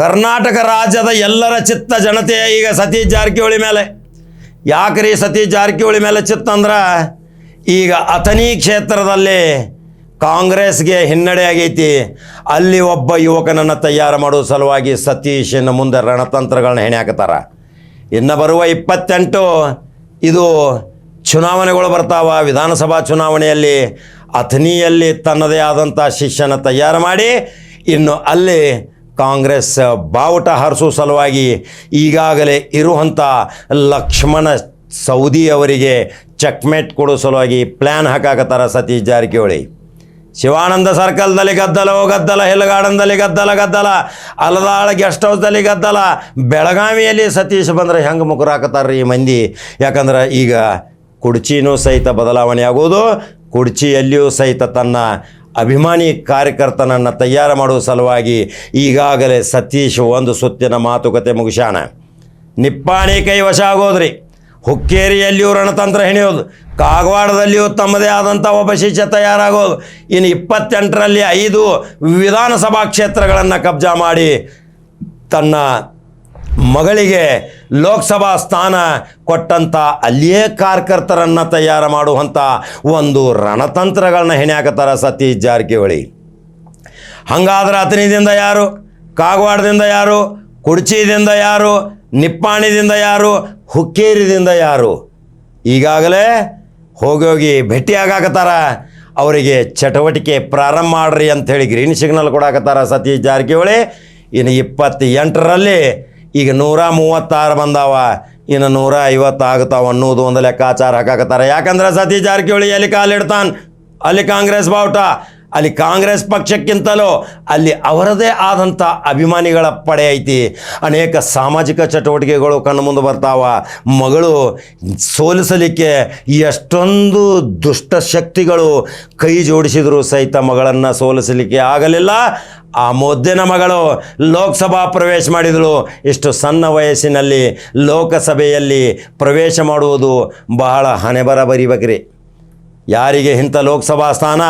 ಕರ್ನಾಟಕ ರಾಜ್ಯದ ಎಲ್ಲರ ಚಿತ್ತ ಜನತೆ ಈಗ ಸತೀಶ್ ಜಾರಕಿಹೊಳಿ ಮೇಲೆ. ಯಾಕ್ರಿ ಸತೀಶ್ ಜಾರಕಿಹೊಳಿ ಮೇಲೆ ಚಿತ್ತ ಅಂದ್ರೆ, ಈಗ ಅಥಣಿ ಕ್ಷೇತ್ರದಲ್ಲಿ ಕಾಂಗ್ರೆಸ್ಗೆ ಹಿನ್ನಡೆ ಆಗೈತಿ. ಅಲ್ಲಿ ಒಬ್ಬ ಯುವಕನನ್ನು ತಯಾರು ಮಾಡೋ ಸಲುವಾಗಿ ಸತೀಶನ ಮುಂದೆ ರಣತಂತ್ರಗಳನ್ನ ಹೆಣೆ ಹಾಕತ್ತಾರ ಇನ್ನು ಬರುವ ಇಪ್ಪತ್ತೆಂಟು, ಇದು ಚುನಾವಣೆಗಳು ಬರ್ತಾವ. ವಿಧಾನಸಭಾ ಚುನಾವಣೆಯಲ್ಲಿ ಅಥನಿಯಲ್ಲಿ ತನ್ನದೇ ಆದಂಥ ಶಿಷ್ಯನ ತಯಾರು ಮಾಡಿ, ಇನ್ನು ಅಲ್ಲಿ ಕಾಂಗ್ರೆಸ್ ಬಾವುಟ ಹಾರಿಸೋ ಸಲುವಾಗಿ ಈಗಾಗಲೇ ಇರುವಂಥ ಲಕ್ಷ್ಮಣ ಸೌದಿ ಅವರಿಗೆ ಚೆಕ್ಮೇಟ್ ಕೊಡೋ ಸಲುವಾಗಿ ಪ್ಲ್ಯಾನ್ ಹಾಕಾಕತ್ತಾರ ಸತೀಶ್ ಜಾರಕಿಹೊಳಿ. ಶಿವಾನಂದ ಸರ್ಕಲ್ದಲ್ಲಿ ಗದ್ದಲ ಗದ್ದಲ ಹಿಲ್ಲಗಾಡಂದಲ್ಲಿ ಗದ್ದಲ ಗದ್ದಲ, ಅಲದಾಳ ಗೆಸ್ಟ್ ಹೌಸ್ದಲ್ಲಿ ಗದ್ದಲ, ಬೆಳಗಾವಿಯಲ್ಲಿ ಸತೀಶ್ ಬಂದರೆ ಹೆಂಗೆ ಮುಖರಾಕತ್ತಾರ್ರಿ ಈ ಮಂದಿ? ಯಾಕಂದ್ರೆ ಈಗ ಕುಡ್ಚಿನೂ ಸಹಿತ ಬದಲಾವಣೆ ಆಗುವುದು ಕುಡ್ಚಿಯಲ್ಲಿಯೂ ಸಹಿತ ತನ್ನ ಅಭಿಮಾನಿ ಕಾರ್ಯಕರ್ತನನ್ನು ತಯಾರು ಮಾಡುವ ಸಲುವಾಗಿ ಈಗಾಗಲೇ ಸತೀಶ್ ಒಂದು ಸುತ್ತಿನ ಮಾತುಕತೆ ಮುಗಿಸ್ಯಾಣ ನಿಪ್ಪಾಣಿ ಕೈ ವಶ ಆಗೋದ್ರಿ. ಹುಕ್ಕೇರಿಯಲ್ಲಿಯೂ ರಣತಂತ್ರ ಹೆಣೆಯೋದು. ಕಾಗವಾಡದಲ್ಲಿಯೂ ತಮ್ಮದೇ ಆದಂಥ ಒಬ್ಬ ಶಿಷ್ಯ ತಯಾರಾಗೋದು. ಇನ್ನು ಇಪ್ಪತ್ತೆಂಟರಲ್ಲಿ ಐದು ವಿಧಾನಸಭಾ ಕ್ಷೇತ್ರಗಳನ್ನು ಕಬ್ಜಾ ಮಾಡಿ ತನ್ನ ಮಗಳಿಗೆ ಲೋಕಸಭಾ ಸ್ಥಾನ ಕೊಟ್ಟಂಥ ಅಲ್ಲಿಯೇ ಕಾರ್ಯಕರ್ತರನ್ನು ತಯಾರು ಮಾಡುವಂಥ ಒಂದು ರಣತಂತ್ರಗಳನ್ನ ಹೆಣೆ ಹಾಕತ್ತಾರ ಸತೀಶ್ ಜಾರಕಿಹೊಳಿ. ಹಂಗಾದ್ರೆ ಅತನಿದಿಂದ ಯಾರು? ಕಾಗವಾಡದಿಂದ ಯಾರು? ಕುಡ್ಚಿದಿಂದ ಯಾರು? ನಿಪ್ಪಾಣಿದಿಂದ ಯಾರು? ಹುಕ್ಕೇರಿದಿಂದ ಯಾರು? ಈಗಾಗಲೇ ಹೋಗಿ ಹೋಗಿ ಭೇಟಿಯಾಗಾಕತ್ತಾರ ಅವರಿಗೆ ಚಟುವಟಿಕೆ ಪ್ರಾರಂಭ ಮಾಡ್ರಿ ಅಂಥೇಳಿ ಗ್ರೀನ್ ಸಿಗ್ನಲ್ ಕೊಡಾಕತ್ತಾರ ಸತೀಶ್ ಜಾರಕಿಹೊಳಿ. ಇನ್ನು ಇಪ್ಪತ್ತೆಂಟರಲ್ಲಿ ಈಗ ನೂರ ಮೂವತ್ತಾರು ಬಂದಾವ. ಇನ್ನು ನೂರ ಐವತ್ತು ಆಗ್ತಾವ ಅನ್ನೋದು ಒಂದು ಲೆಕ್ಕಾಚಾರ ಹಾಕಾಕತ್ತಾರ. ಯಾಕಂದ್ರೆ ಸತೀಶ್ ಜಾರಕಿಹೊಳಿ ಎಲ್ಲಿ ಕಾಲಿಡ್ತಾನೆ ಅಲ್ಲಿ ಕಾಂಗ್ರೆಸ್ ಬಾವುಟ. ಅಲ್ಲಿ ಕಾಂಗ್ರೆಸ್ ಪಕ್ಷಕ್ಕಿಂತಲೂ ಅಲ್ಲಿ ಅವರದೇ ಆದಂಥ ಅಭಿಮಾನಿಗಳ ಪಡೆ ಐತಿ. ಅನೇಕ ಸಾಮಾಜಿಕ ಚಟುವಟಿಕೆಗಳು ಕಣ್ಣು ಮುಂದೆ ಬರ್ತಾವ. ಮಗಳು ಸೋಲಿಸಲಿಕ್ಕೆ ಎಷ್ಟೊಂದು ದುಷ್ಟ ಶಕ್ತಿಗಳು ಕೈ ಜೋಡಿಸಿದರೂ ಸಹಿತ ಮಗಳನ್ನು ಸೋಲಿಸಲಿಕ್ಕೆ ಆಗಲಿಲ್ಲ. ಆ ಮುದ್ದಿನ ಮಗಳು ಲೋಕಸಭಾ ಪ್ರವೇಶ ಮಾಡಿದಳು. ಇಷ್ಟು ಸಣ್ಣ ವಯಸ್ಸಿನಲ್ಲಿ ಲೋಕಸಭೆಯಲ್ಲಿ ಪ್ರವೇಶ ಮಾಡುವುದು ಬಹಳ ಹಣೆಬರ ಬರೀಬೇಕ್ರಿ ಯಾರಿಗೆ ಇಂಥ ಲೋಕಸಭಾ ಸ್ಥಾನ?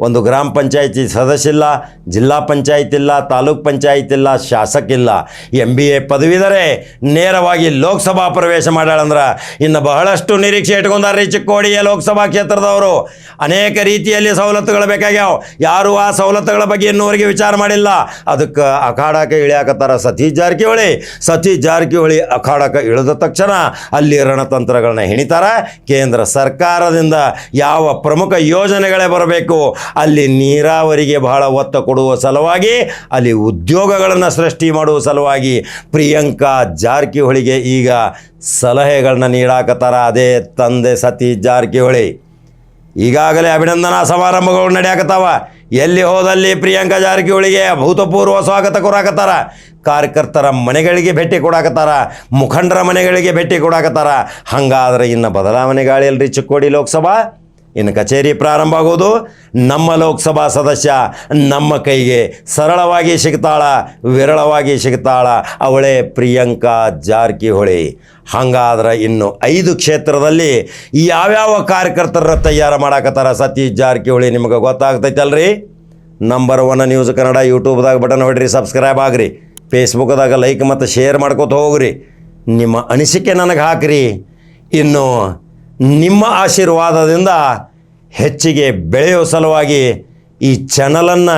ಒಂದು ಗ್ರಾಮ ಪಂಚಾಯಿತಿ ಸದಸ್ಯ ಇಲ್ಲ ಜಿಲ್ಲಾ ಪಂಚಾಯತ್ ಇಲ್ಲ ತಾಲೂಕ್ ಪಂಚಾಯತ್ ಇಲ್ಲ ಶಾಸಕ ಇಲ್ಲ ಎಂ ಬಿ ಎ ಪದವೀಧರೇ ನೇರವಾಗಿ ಲೋಕಸಭಾ ಪ್ರವೇಶ ಮಾಡ್ಯಾಳಂದ್ರೆ ಇನ್ನು ಬಹಳಷ್ಟು ನಿರೀಕ್ಷೆ ಇಟ್ಕೊಂಡಾರ್ರಿ ಚಿಕ್ಕೋಡಿಯ ಲೋಕಸಭಾ ಕ್ಷೇತ್ರದವರು. ಅನೇಕ ರೀತಿಯಲ್ಲಿ ಸವಲತ್ತುಗಳು ಬೇಕಾಗ್ಯಾವ. ಯಾರು ಆ ಸವಲತ್ತುಗಳ ಬಗ್ಗೆ ಇನ್ನೂವರೆಗೆ ವಿಚಾರ ಮಾಡಿಲ್ಲ. ಅದಕ್ಕೆ ಅಖಾಡಕ್ಕೆ ಇಳಿಯಾಕತ್ತಾರ ಸತೀಶ್ ಜಾರಕಿಹೊಳಿ. ಸತೀಶ್ ಜಾರಕಿಹೊಳಿ ಅಖಾಡಕ್ಕೆ ಇಳಿದ ತಕ್ಷಣ ಅಲ್ಲಿ ರಣತಂತ್ರಗಳನ್ನ ಹೆಣಿತಾರೆ. ಕೇಂದ್ರ ಸರ್ಕಾರದಿಂದ ಯಾವ ಪ್ರಮುಖ ಯೋಜನೆಗಳೇ ಬರಬೇಕು? ಅಲ್ಲಿ ನೀರಾವರಿಗೆ ಬಹಳ ಒತ್ತು ಕೊಡುವ ಸಲುವಾಗಿ, ಅಲ್ಲಿ ಉದ್ಯೋಗಗಳನ್ನು ಸೃಷ್ಟಿ ಮಾಡುವ ಸಲುವಾಗಿ ಪ್ರಿಯಾಂಕಾ ಜಾರಕಿಹೊಳಿಗೆ ಈಗ ಸಲಹೆಗಳನ್ನ ನೀಡಾಕತ್ತಾರ. ಅದೇ ತಂದೆ ಸತೀಶ್ ಜಾರಕಿಹೊಳಿ. ಈಗಾಗಲೇ ಅಭಿನಂದನಾ ಸಮಾರಂಭಗಳು ನಡೆಯಾಕತ್ತಾವ. ಎಲ್ಲಿ ಹೋದಲ್ಲಿ ಪ್ರಿಯಾಂಕಾ ಜಾರಕಿಹೊಳಿಗೆ ಅಭೂತಪೂರ್ವ ಸ್ವಾಗತ ಕೊಡಾಕತ್ತಾರ. ಕಾರ್ಯಕರ್ತರ ಮನೆಗಳಿಗೆ ಭೇಟಿ ಕೊಡಾಕತ್ತಾರ. ಮುಖಂಡರ ಮನೆಗಳಿಗೆ ಭೇಟಿ ಕೊಡಾಕತ್ತಾರ. ಹಂಗಾದ್ರೆ ಇನ್ನು ಬದಲಾವಣೆ ಗಾಳಿ ಅಲ್ರಿ ಚಿಕ್ಕೋಡಿ ಲೋಕಸಭಾ? ಇನ್ನು ಕಚೇರಿ ಪ್ರಾರಂಭ ಆಗೋದು ನಮ್ಮ ಲೋಕಸಭಾ ಸದಸ್ಯ ನಮ್ಮ ಕೈಗೆ ಸರಳವಾಗಿ ಸಿಗ್ತಾಳ, ವಿರಳವಾಗಿ ಸಿಗ್ತಾಳ. ಅವಳೇ ಪ್ರಿಯಾಂಕಾ ಜಾರಕಿಹೊಳಿ. ಹಂಗಾದ್ರೆ ಇನ್ನು ಐದು ಕ್ಷೇತ್ರದಲ್ಲಿ ಯಾವ್ಯಾವ ಕಾರ್ಯಕರ್ತರ ತಯಾರು ಮಾಡಾಕತ್ತಾರ ಸತೀಶ್ ಜಾರಕಿಹೊಳಿ ನಿಮಗೆ ಗೊತ್ತಾಗ್ತೈತಲ್ರಿ? ನಂಬರ್ ಒನ್ ನ್ಯೂಸ್ ಕನ್ನಡ ಯೂಟ್ಯೂಬ್ದಾಗ ಬಟನ್ ಹೊಡ್ರಿ ಸಬ್ಸ್ಕ್ರೈಬ್ ಆಗ್ರಿ. ಫೇಸ್ಬುಕ್ದಾಗ ಲೈಕ್ ಮತ್ತು ಶೇರ್ ಮಾಡ್ಕೊತ ಹೋಗ್ರಿ. ನಿಮ್ಮ ಅನಿಸಿಕೆ ನನಗೆ ಹಾಕ್ರಿ. ಇನ್ನು ನಿಮ್ಮ ಆಶೀರ್ವಾದದಿಂದ ಹೆಚ್ಚಿಗೆ ಬೆಳೆಯೋ ಸಲುವಾಗಿ ಈ ಚಾನಲನ್ನು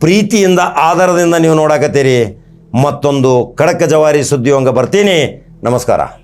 ಪ್ರೀತಿಯಿಂದ ಆಧಾರದಿಂದ ನೀವು ನೋಡಕತ್ತೀರಿ. ಮತ್ತೊಂದು ಕಡಕ ಜವಾರಿ ಸುದ್ದಿಯೊಂಗ ಬರ್ತೀನಿ. ನಮಸ್ಕಾರ.